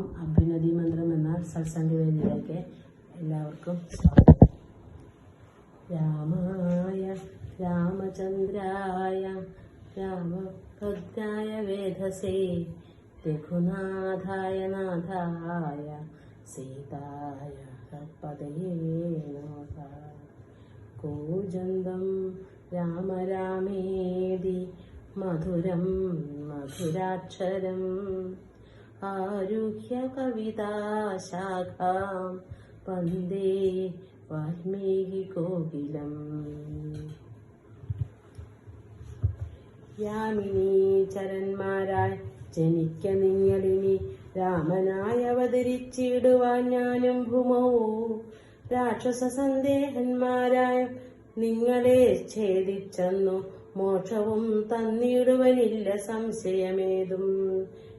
ശ്രീരാമനാമം അഭ്യുന്നതി മന്ത്രം എന്ന സത്സംഗ വേദിയിലേക്ക് എല്ലാവർക്കും സ്വാഗതം. രാമായ രാമചന്ദ്രായ രാമഭക്തായ വേദസേ രഘുനാഥായ നാഥായ സീതായ പദയേ നമഃ. കൂജന്തം മധുരം മധുരാക്ഷരം ആരുഹ്യ കവിതാശാഖാം വന്ദേ വാൽമീകി കോകിലം യാമിനി ചരന്മാരായി ജനിക്ക നിങ്ങളിനി രാമനായി അവതരിച്ചിടുവാൻ ഞാനും ഭൂമൗ. രാക്ഷസ സന്ദേഹന്മാരായ നിങ്ങളെ ഛേദിച്ചെന്നു മോക്ഷവും തന്നിടുവനില്ല സംശയമേതും.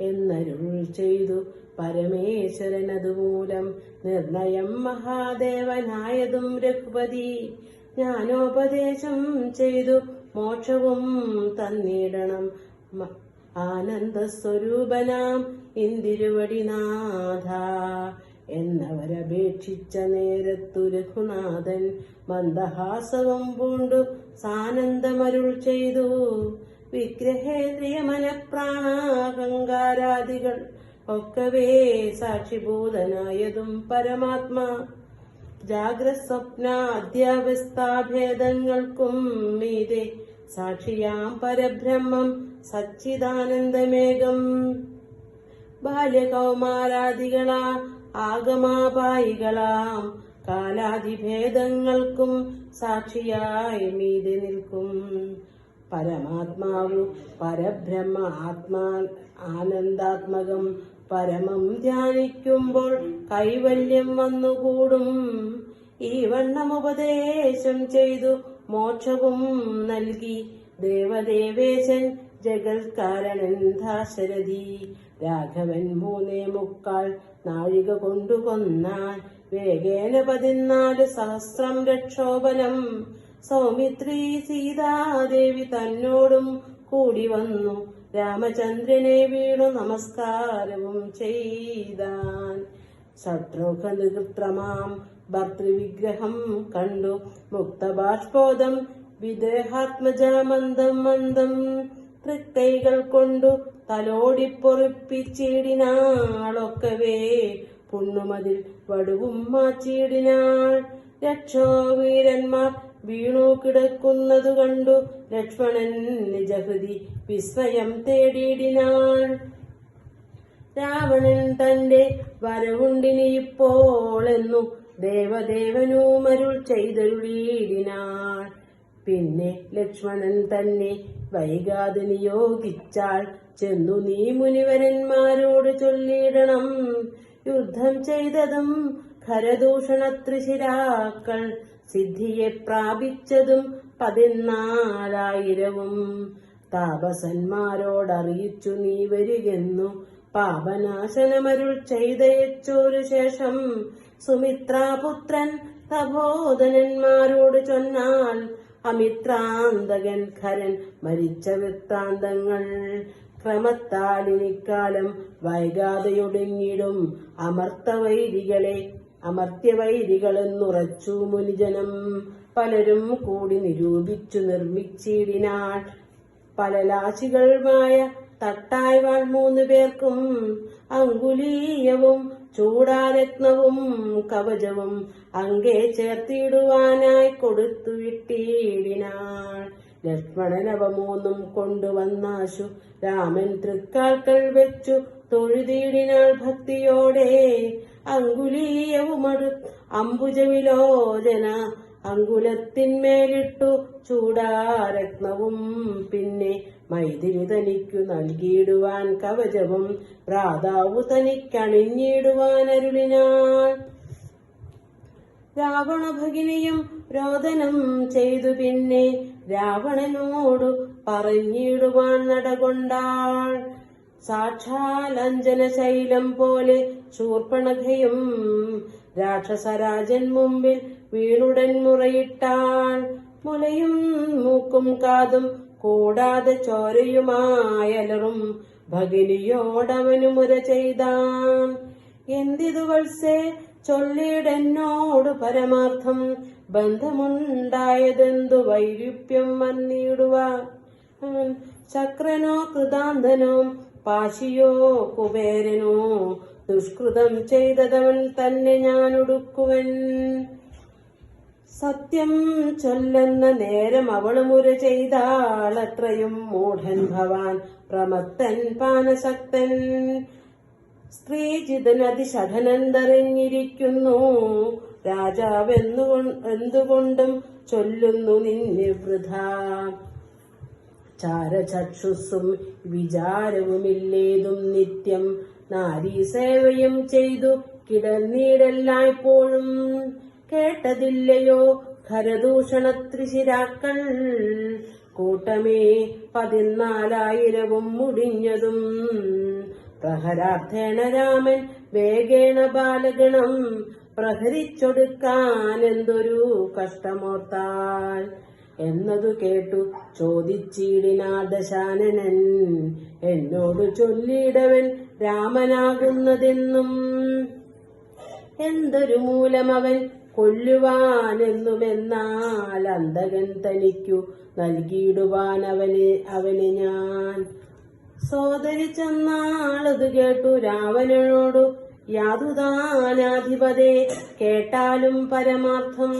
എന്നരുൾ ചെയ്തു പരമേശ്വരൻ അതുമൂലം നിർണയം മഹാദേവനായതും രഘുപതി. ജ്ഞാനോപദേശം ചെയ്തു മോക്ഷവും തന്നിടണം. ആനന്ദസ്വരൂപനാം ഇന്ദിരുവടിനാഥ എന്നവരപേക്ഷിച്ച നേരത്തു രഘുനാഥൻ മന്ദഹാസവും പൂണ്ടു സാനന്ദമരുൾ ചെയ്തു. വിഗ്രഹേന്ദ്രിയ മനപ്രാണാഹങ്കാരാദികൾ ഒക്കവേ സാക്ഷിഭൂതനായതും പരമാത്മാ. ജാഗ്രസ്വപ്നാദ്യാവസ്ഥാഭേദങ്ങൾക്കും മീതെ സാക്ഷിയാം പരബ്രഹ്മം സച്ചിദാനന്ദമേകം. ബാല്യകൗമാരാദികളാ ആഗമാപായികളാം കാലാതിഭേദങ്ങൾക്കും സാക്ഷിയായി മീതെ നിൽക്കും. പരമാത്മാവു പരബ്രഹ്മ ആത്മാ ആനന്ദാത്മകം പരമം ധ്യാനിക്കുമ്പോൾ കൈവല്യം വന്നുകൂടും. ഈ വണ്ണം ഉപദേശം ചെയ്തു മോക്ഷവും നൽകി. ദേവദേവേശൻ ജഗത്കാരണൻ ദാശരഥി. രാഘവൻ മൂന്നേ മുക്കാൽ നാഴിക കൊണ്ടുകൊന്നാൽ വേഗേന പതിനാല് സഹസ്രം രക്ഷോപനം സൗമിത്രി സീതാദേവി തന്നോടും കൂടി വന്നു. രാമചന്ദ്രനെ വീണു നമസ്കാരവും ചെയ്താൻ. ശത്രുഘൃത്രമാം ഭർത്തൃവിഗ്രഹം കണ്ടു. മുക്തബാഷ്പോദം വിദേഹാത്മജമന്ദം മന്ദം തൃക്കൈകൾ കൊണ്ടു തലോടിപ്പൊറിപ്പിച്ചിടിനാളൊക്കവേ. പുണ്ണുമതിൽ വടുവും മാച്ചിടിനാൾ. രക്ഷോവീരന്മാർ വീണു കിടക്കുന്നതു കണ്ടു ലക്ഷ്മണൻ നിജഹൃതി വിസ്മയം തേടിയിടിനാൾ രാവണൻ തന്റെ വരവുണ്ടിനിയിപ്പോളെന്നു ദേവദേവനുമരുൾ ചെയ്തരുളീടിനാൾ പിന്നെ ലക്ഷ്മണൻ തന്നെ വൈകാതെ നിയോഗിച്ചാൽ ചെന്നു നീ മുനിവരന്മാരോട് ചൊല്ലിയിടണം. യുദ്ധം ചെയ്തതും ഖരദൂഷണ ത്രിശിരാക്കൾ സിദ്ധിയെ പ്രാപിച്ചതും പതിനാലായിരവും. താപസന്മാരോടറിയിച്ചു നീ വരികെന്നു. പാപനാശനമരുൾ ചെയ്തയച്ചോരു ശേഷം സുമിത്രാപുത്രൻ തപോധനന്മാരോട് ചൊന്നാൽ അമിത്രാന്തകൻ ഖരൻ മരിച്ച വൃത്താന്തങ്ങൾ. ക്രമത്താലിനിക്കാലം വൈകാതെയൊടുങ്ങിടും. അമർത്തവൈരികളെ അമർത്യവൈരികളെന്നുറച്ചു മുനിജനം. പലരും കൂടി നിരൂപിച്ചു നിർമ്മിച്ചിടിനാൾ. പല ലാശികളുമായ തട്ടായ്വാൾ മൂന്നു പേർക്കും അങ്കുലീയവും ചൂടാരത്നവും കവചവും അങ്കേ ചേർത്തിടുവാനായി കൊടുത്തു വിട്ടിടിനാൾ ലക്ഷ്മണനവ മൂന്നും കൊണ്ടുവന്നാശു. രാമൻ തൃക്കാൽക്കൾ വെച്ചു തൊഴുതിയിടിനാൾ ഭക്തിയോടെ അങ്കുലീയവുമടു അംബുജവിലോചന അങ്കുലത്തിന്മേലിട്ടു ചൂടാരത്നവും പിന്നെ മൈതിരി തനിക്കു നൽകിയിടുവാൻ കവചവും ഭ്രാതാവു തനിക്കണിഞ്ഞിടുവാൻ അരുളിനാൾ രാവണ ഭഗിനിയും രോദനം ചെയ്തു പിന്നെ രാവണനോടു പറഞ്ഞിടുവാൻ നടകൊണ്ടാൾ. സാക്ഷാൽ അഞ്ജന ശൈലം പോലെ ശൂർപ്പണഖയും രാക്ഷസരാജൻ മുമ്പിൽ വീണുടൻ മുറയിട്ടാൾ മുലയും മൂക്കും കാതും കൂടാതെ ചോരയുമായലറും ഭഗിനിയോടവനു മുര ചെയ്താൻ. എന്തിതു വത്സേ? ചൊല്ലിടെന്നോട് പരമാർത്ഥം ബന്ധമുണ്ടായതെന്തു വൈരുപ്യം വന്നിടുവാൻ. ചക്രനോ കൃതാന്തനോ പാശിയോ കുബേരനോ ദുഷ്കൃതം ചെയ്തതവൻ തന്നെ ഞാൻ ഒടുക്കുവൻ സത്യം ചൊല്ലെന്ന നേരം അവൾ മുര ചെയ്താളത്രയും മൂഢൻ ഭവാൻ പ്രമത്തൻ പാനസക്തൻ സ്ത്രീജിതൻ അതിഷഠനന്തറിഞ്ഞിരിക്കുന്നു രാജാവെന്നു എന്തുകൊണ്ടും ചൊല്ലുന്നു നിന്നെ വൃഥ. ചാരചക്ഷുസ്സും വിചാരവുമില്ലേതും നിത്യം. നാരീസേവയും ചെയ്തു കിടന്നീടെല്ലായ്പ്പോഴും കേട്ടതില്ലയോ? ഖരദൂഷണ ത്രിശിരാക്കൾ കൂട്ടമേ പതിനാലായിരവും മുടിഞ്ഞതും. പ്രഹരാർത്ഥേണ രാമൻ വേഗേണ ബാലഗണം പ്രഹരിച്ചൊടുക്കാൻ എന്തൊരു കഷ്ടമോർത്താൽ. എന്നതു കേട്ടു ചോദിച്ചിടിനാ ദശാനനൻ എന്നോട് ചൊല്ലിയിടവൻ രാമനാകുന്നതെന്നും എന്തൊരു മൂലമവൻ കൊല്ലുവാനെന്നുമെന്നാൽ അന്തകൻ തനിക്കു നൽകിയിടുവാൻ അവനെ അവനെ ഞാൻ. സോദരി ചെന്നാളത് കേട്ടു രാവണനോടു യാതുദാനാധിപതേ കേട്ടാലും പരമാർത്ഥം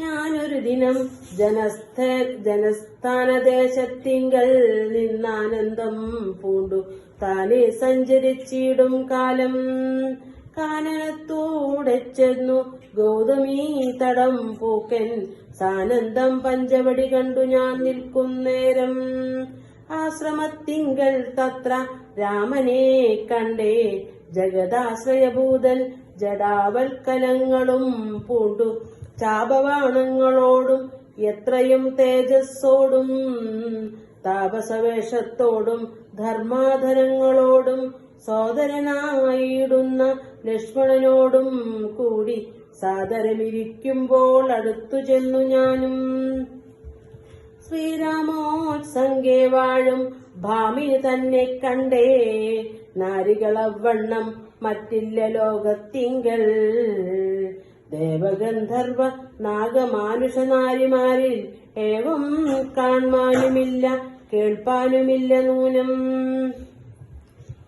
ഞാനൊരു ദിനം ജനസ്ഥ ജനസ്ഥാനദേശത്തിങ്കൽ നിന്നാനന്ദം പൂണ്ടു. താനെ സഞ്ചരിച്ചിടും കാലം. കാനനത്തൂടെ ചെന്നു ഗൗതമീ തടം പൂക്കൻ. സാനന്ദം പഞ്ചവടി കണ്ടു ഞാൻ നിൽക്കുന്നേരം ആശ്രമത്തിങ്കൽ തത്ര രാമനെ കണ്ടേ. ജഗദാശ്രയഭൂതൻ ജടാവൽക്കലങ്ങളും പൂണ്ടു. ചാപവാണങ്ങളോടും എത്രയും തേജസ്സോടും താപസവേഷത്തോടും ധർമാധരങ്ങളോടും സോദരനായിടുന്ന ലക്ഷ്മണനോടും കൂടി സാദരമിരിക്കുമ്പോൾ അടുത്തു ചെന്നു ഞാനും. ശ്രീരാമോത്സംഗേ വാഴും ഭാമിനി തന്നെ കണ്ടേ നാരികളവണ്ണം മറ്റില്ല ലോകത്തിങ്കൽ. ദേവഗന്ധർവ നാഗമാനുഷ നാരിമാരിൽ ഏവം കാണുവാനുമില്ല കേൾപ്പാനുമില്ല നൂനം.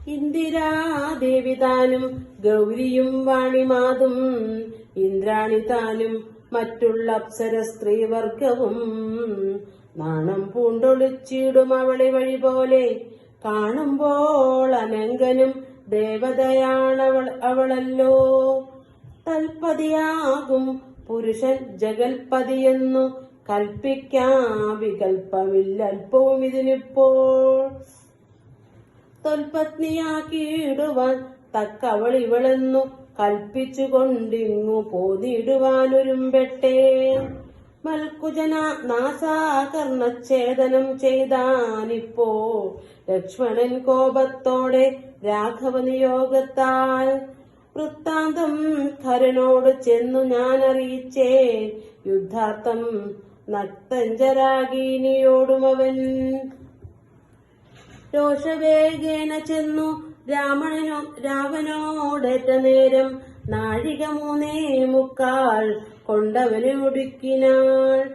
ഇന്ദിരാദേവി താനും ഗൗരിയും വാണിമാതും ഇന്ദ്രാണി താനും മറ്റുള്ള അപ്സര സ്ത്രീവർഗവും. നാണം പൂണ്ടൊളിച്ചിടും അവളെ വഴി പോലെ കാണുമ്പോൾ അനങ്കനും ദേവതയാണവൾ അവളല്ലോ. തൽപതിയാകും പുരുഷൻ ജഗൽപതിയെന്നു കൽപ്പിക്കാ വികൽപ്പമില്ല. അല്പവും ഇതിനിപ്പോൾ തൊൽപത്നിയാക്കിയിടുവാൻ തക്കവൾ ഇവളെന്നു കൽപ്പിച്ചുകൊണ്ടിങ്ങു പോന്നിടുവാനൊരുമ്പെട്ടേ മൽക്കുജന നാസാകർണച്ഛേദനം ചെയ്താനിപ്പോ ലക്ഷ്മണൻ കോപത്തോടെ രാഘവ നിയോഗത്താൽ വൃത്താന്തം ഖരനോട് ചെന്നു ഞാൻ അറിയിച്ചേ യുദ്ധാർത്ഥം നക്തഞ്ചരാഗീനിയോടുമവൻ രോഷവേഗേന ചെന്നു രാവണനോ രാവനോടേറ്റ നേരം നാഴിക മൂന്നേ മുക്കാൾ കൊണ്ടവനെ ഒടുക്കിനാൾ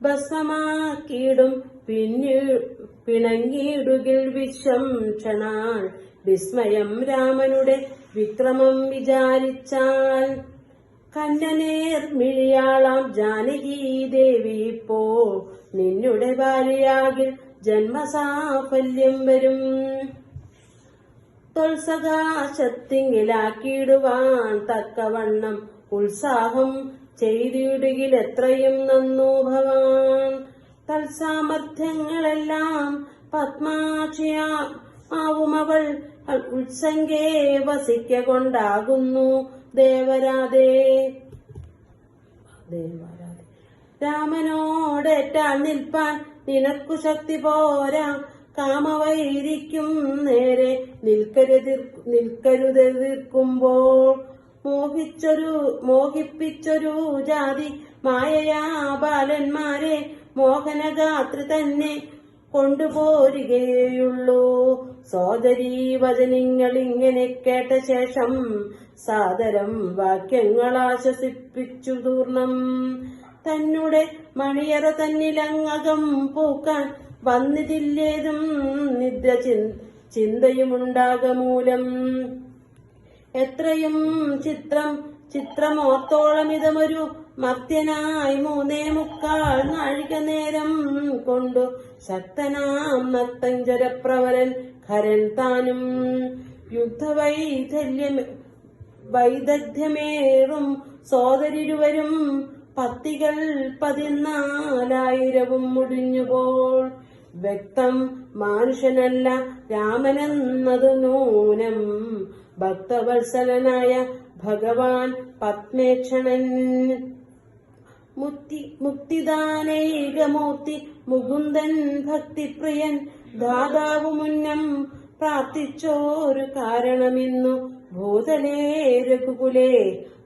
ഭസ്മമാക്കിയിടും പിന്നീ പിണങ്ങിയിടുകിൽ വിശ്വം ക്ഷണാൽ വിസ്മയം രാമനുടെ വിക്രമം വിചാരിച്ചാൽ കന്നനേർ മിഴിയാളാം ജാനകി ദേവി ഇപ്പോ നിന്നുടെ ഭാര്യയാകിൽ ജന്മസാഫല്യം വരും. തൊൽസകാശത്തിങ്ങിലാക്കിയിടുവാൻ തക്കവണ്ണം ഉത്സാഹം ചെയ്തിടുകിൽ എത്രയും നന്നു ഭവാൻ. തൽസാമർഥ്യങ്ങളെല്ലാം പത്മാക്ഷിയാ ആവുമവൾ ഉത്സംഗേ വസിക്ക കൊണ്ടാകുന്നു ദേവരാധേ. രാമനോടേറ്റാൽ നിൽപ്പാൻ നിനക്കു ശക്തി പോരാ. കാമവൈരിക്കും നേരെ നിൽക്കരുതിർ നിൽക്കരുതെതിർക്കുമ്പോൾ മോഹിച്ചൊരു മോഹിപ്പിച്ചൊരു ജാതി. മായയാ ബാലന്മാരെ മോഹനഗാത്രി തന്നെ കൊണ്ടുപോരുകയുള്ളൂ സോദരീ വചനങ്ങൾ ഇങ്ങനെ കേട്ട ശേഷം സാദരം വാക്യങ്ങൾ ആശ്വസിപ്പിച്ചു തൂർണം. തന്നെ മണിയറ തന്നിലങ്ങകം പൂക്കാൻ വന്നിട്ടില്ലേതും നിദ്ര ചിന്തയുമുണ്ടാകമൂലം. എത്രയും ചിത്രം ചിത്രമോത്തോളം ഇതമൊരു മർത്യനായി മൂന്നേ മുക്കാൾ നാഴിക നേരം കൊണ്ടു ശക്തനാം നക്തഞ്ചരപ്രവരൻ ഖരൻ താനും യുദ്ധവൈധല്യം വൈദഗ്ധ്യമേറും സോദരിരുവരും പത്തികൾ പതിനാലായിരവും മുടിഞ്ഞുപോൾ. വ്യക്തം മനുഷ്യനല്ല രാമനെന്നതു നൂനം. ഭക്തവത്സലനായ ഭഗവാൻ പത്മേക്ഷണൻ മുക്തി മുക്തിദാനൈകമൂർത്തി മുകുന്ദൻ ഭക്തിപ്രിയൻ ദാതാവ് മുന്നം പ്രാർത്ഥിച്ചോരു കാരണമിന്നു ഭൂതലേ രഘുകുലേ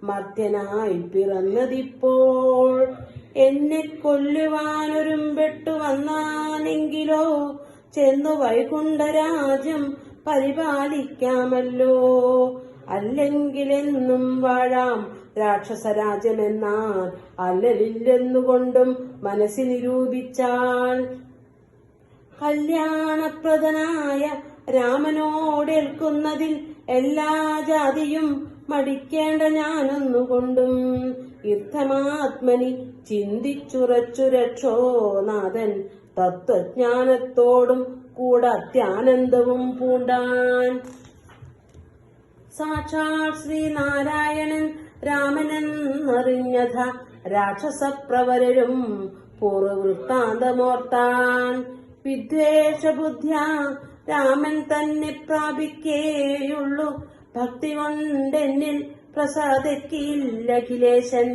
മർത്യനായി പിറന്നതിപ്പോൾ എന്നെ കൊല്ലുവാനൊരുമ്പെട്ടു വന്നാനെങ്കിലോ ചെന്നു വൈകുണ്ഠരാജ്യം പരിപാലിക്കാമല്ലോ. അല്ലെങ്കിലെന്നും വാഴാം രാക്ഷസരാജ്യമെന്നാൽ അല്ലലില്ലെന്നുകൊണ്ടും മനസ്സിൽ നിരൂപിച്ചാൽ. കല്യാണപ്രദനായ രാമനോടേൽക്കുന്നതിൽ എല്ലാ ജാതിയും മടിക്കേണ്ട ഞാനൊന്നുകൊണ്ടും യുദ്ധമാത്മനി ചിന്തിച്ചുറച്ചു രക്ഷോനാഥൻ തത്വജ്ഞാനത്തോടും കൂടെ അത്യാനന്ദവും പൂണ്ടാൻ. സാക്ഷാൽ ശ്രീനാരായണൻ രാമനെന്നറിഞ്ഞത രാക്ഷസപ്രവരരും പൂർവൃത്താന്തമോർത്താൻ വിദ്വേഷബുദ്ധ്യ രാമൻ തന്നെ പ്രാപിക്കേയുള്ളു. ഭക്തി കൊണ്ടെന്നിൽ പ്രസാദിക്കില്ല അഖിലേശൻ